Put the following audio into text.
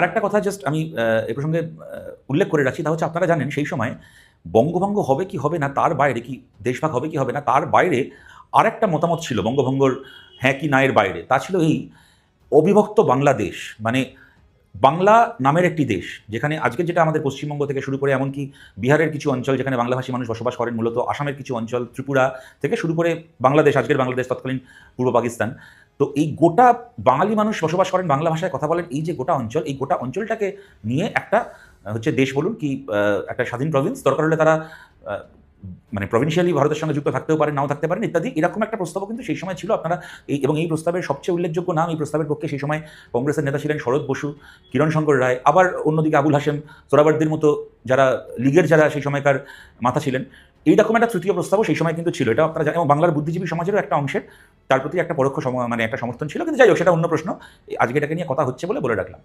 আর একটা কথা জাস্ট আমি এ প্রসঙ্গে উল্লেখ করে রাখছি তা হচ্ছে আপনারা জানেন সেই সময় বঙ্গভঙ্গ হবে কি হবে না, তার বাইরে কি দেশভাগ হবে কি হবে না, তার বাইরে আরেকটা মতামত ছিল বঙ্গভঙ্গর হ্যাঁ কি না এর বাইরে, তা ছিল এই অবিভক্ত বাংলাদেশ মানে বাংলা নামের একটি দেশ, যেখানে আজকে যেটা আমাদের পশ্চিমবঙ্গ থেকে শুরু করে এমনকি বিহারের কিছু অঞ্চল যেখানে বাংলাভাষী মানুষ বসবাস করেন, মূলত আসামের কিছু অঞ্চল, ত্রিপুরা থেকে শুরু করে বাংলাদেশ, আজকের বাংলাদেশ, তৎকালীন পূর্ব পাকিস্তান তো এই গোটা বাঙালি মানুষ বসবাস করেন বাংলা ভাষায় কথা বলেন, এই যে গোটা অঞ্চল, এই গোটা অঞ্চলটাকে নিয়ে একটা হচ্ছে দেশ বলুন কি একটা স্বাধীন প্রভিন্স দরকার হলে তারা মানে প্রভিন্সিয়ালি ভারতের সঙ্গে যুক্ত থাকতেও পারেন, নাও থাকতে পারেন, ইত্যাদি, এরকম একটা প্রস্তাবও কিন্তু সেই সময় ছিল। আপনারা এই, এবং এই প্রস্তাবের সবচেয়ে উল্লেখযোগ্য নাম এই প্রস্তাবের পক্ষে সেই সময় কংগ্রেসের নেতা ছিলেন শরৎ বসু, কিরণ শঙ্কর রায়, আবার অন্যদিকে আবুল হাসেম সোরাবার্দির মতো যারা লীগের যারা সেই সময়কার মাথা ছিলেন এইরকম একটা তৃতীয় প্রস্তাবও সেই সময় কিন্তু ছিল। এটা আপনারা জানেন, এবং বাংলার বুদ্ধিজীবী সমাজেরও একটা অংশের। তার প্রতি একটা পরোক্ষ মানে একটা সমর্থন ছিল, কিন্তু যাই হোক, সেটা অন্য প্রশ্ন। আজকে এটাকে নিয়ে কথা হচ্ছে বলে বলে রাখলাম।